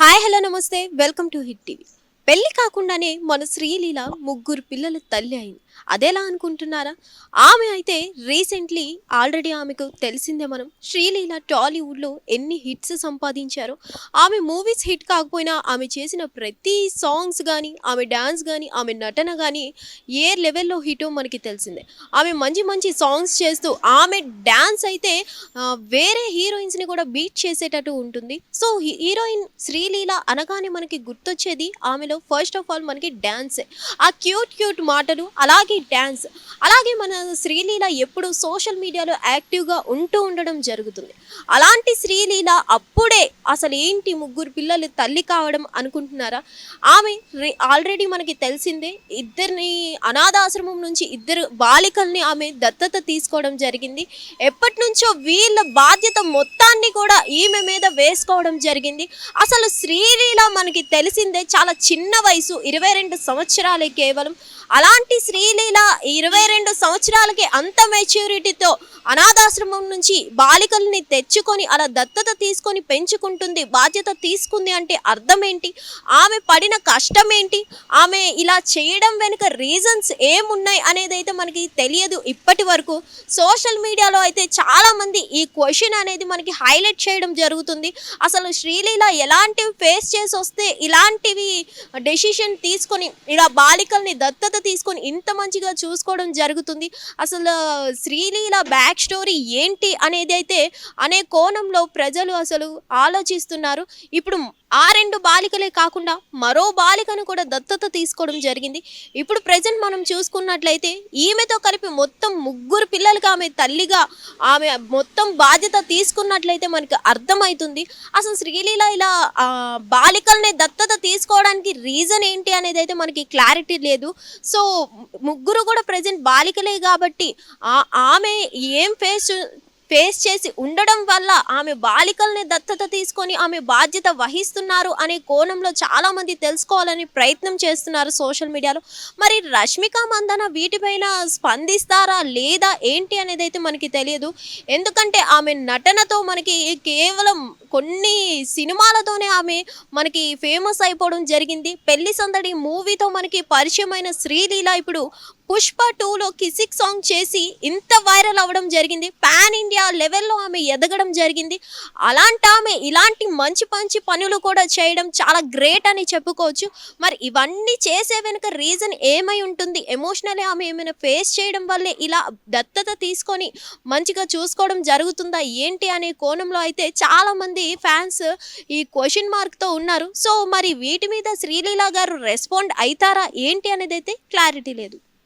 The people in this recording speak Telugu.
హాయ్ హలో నమస్తే వెల్కమ్ టు హిట్ టీవీ పెళ్ళి కాకుండానే మన శ్రీలీల ముగ్గురు పిల్లల తల్లి అయింది. అదేలా అనుకుంటున్నారా? ఆమె అయితే రీసెంట్లీ ఆల్రెడీ ఆమెకు తెలిసిందే మనం శ్రీలీల టాలీవుడ్లో ఎన్ని హిట్స్ సంపాదించారో. ఆమె మూవీస్ హిట్ కాకపోయినా ఆమె చేసిన ప్రతి సాంగ్స్ కానీ ఆమె డ్యాన్స్ కానీ ఆమె నటన కానీ ఏ లెవెల్లో హిటో మనకి తెలిసిందే. ఆమె మంచి మంచి సాంగ్స్ చేస్తూ ఆమె డ్యాన్స్ అయితే వేరే హీరోయిన్స్ని కూడా బీట్ చేసేటట్టు ఉంటుంది. సో హీరోయిన్ శ్రీలీల అనగానే మనకి గుర్తొచ్చేది ఆమెలో ఫస్ట్ ఆఫ్ ఆల్ మనకి డ్యాన్సే ఆ క్యూట్ క్యూట్ మాటలు అలాగే డ్యాన్స్ అలాగే మన శ్రీలీల ఎప్పుడు సోషల్ మీడియాలో యాక్టివ్గా ఉంటూ ఉండడం జరుగుతుంది. అలాంటి శ్రీలీల అప్పుడే అసలు ఏంటి ముగ్గురు పిల్లలు తల్లి కావడం అనుకుంటున్నారా? ఆమె ఆల్రెడీ మనకి తెలిసిందే ఇద్దరిని అనాథాశ్రమం నుంచి ఇద్దరు బాలికల్ని ఆమె దత్తత తీసుకోవడం జరిగింది. ఎప్పటి నుంచో వీళ్ళ బాధ్యత మొత్తాన్ని కూడా ఈమె మీద వేసుకోవడం జరిగింది. అసలు శ్రీలీల మనకి తెలిసిందే చాలా చిన్న చిన్న వయసు ఇరవై రెండు సంవత్సరాలే కేవలం. అలాంటి శ్రీలీల ఇరవై రెండు సంవత్సరాలకే అంత మెచ్యూరిటీతో అనాథాశ్రమం నుంచి బాలికల్ని తెచ్చుకొని అలా దత్తత తీసుకొని పెంచుకుంటుంది బాధ్యత తీసుకుంది అంటే అర్థం ఏంటి ఆమె పడిన కష్టం ఏంటి ఆమె ఇలా చేయడం వెనుక రీజన్స్ ఏమున్నాయి అనేది అయితే మనకి తెలియదు ఇప్పటి వరకు. సోషల్ మీడియాలో అయితే చాలామంది ఈ క్వశ్చన్ అనేది మనకి హైలైట్ చేయడం జరుగుతుంది. అసలు శ్రీలీల ఎలాంటివి ఫేస్ చేసి వస్తే ఇలాంటివి డెసిషన్ తీసుకొని ఇలా బాలికల్ని దత్తత తీసుకొని ఇంత మంచిగా చూసుకోవడం జరుగుతుంది. అసలు శ్రీలీల బ్యాక్ స్టోరీ ఏంటి అనేది అయితే అనే కోణంలో ప్రజలు అసలు ఆలోచిస్తున్నారు. ఇప్పుడు ఆ రెండు బాలికలే కాకుండా మరో బాలికను కూడా దత్తత తీసుకోవడం జరిగింది. ఇప్పుడు ప్రజెంట్ మనం చూసుకున్నట్లయితే ఈమెతో కలిపి మొత్తం ముగ్గురు పిల్లలకి ఆమె తల్లిగా ఆమె మొత్తం బాధ్యత తీసుకున్నట్లయితే మనకి అర్థమవుతుంది అసలు శ్రీలీల ఇలా ఆ, బాలికల్ని దత్తత తీసుకోవడానికి రీజన్ ఏంటి అనేది అయితే మనకి క్లారిటీ లేదు. సో ముగ్గురు కూడా ప్రజెంట్ బాలికలే కాబట్టి ఆమె ఏం ఫేస్ ఫేస్ చేసి ఉండడం వల్ల ఆమె బాలికల్ని దత్తత తీసుకొని ఆమె బాధ్యత వహిస్తున్నారు అనే కోణంలో చాలామంది తెలుసుకోవాలని ప్రయత్నం చేస్తున్నారు సోషల్ మీడియాలో. మరి రష్మిక మందన వీటిపైన స్పందిస్తారా లేదా ఏంటి అనేది అయితే మనకి తెలియదు. ఎందుకంటే ఆమె నటనతో మనకి కేవలం కొన్ని సినిమాలతోనే ఆమె మనకి ఫేమస్ అయిపోవడం జరిగింది. పెళ్ళి సందడి మూవీతో మనకి పరిచయమైన శ్రీలీల ఇప్పుడు పుష్ప టూలో కిసిక్ సాంగ్ చేసి ఇంత వైరల్ అవ్వడం జరిగింది. పాన్ ఇండియా లెవెల్లో ఆమె ఎదగడం జరిగింది. అలాంటి ఆమె ఇలాంటి మంచి మంచి పనులు కూడా చేయడం చాలా గ్రేట్ అని చెప్పుకోవచ్చు. మరి ఇవన్నీ చేసే వెనుక రీజన్ ఏమై ఉంటుంది? ఎమోషనలీ ఆమె ఏమైనా ఫేస్ చేయడం వల్లే ఇలా దత్తత తీసుకొని మంచిగా చూసుకోవడం జరుగుతుందా? ఏంటి అనే కోణంలో అయితే చాలామంది ఫ్యాన్స్ ఈ క్వశ్చన్ మార్క్తో ఉన్నారు. సో మరి వీటి మీద శ్రీలీల గారు రెస్పాండ్ అవుతారా? ఏంటి అనేది అయితే క్లారిటీ లేదు.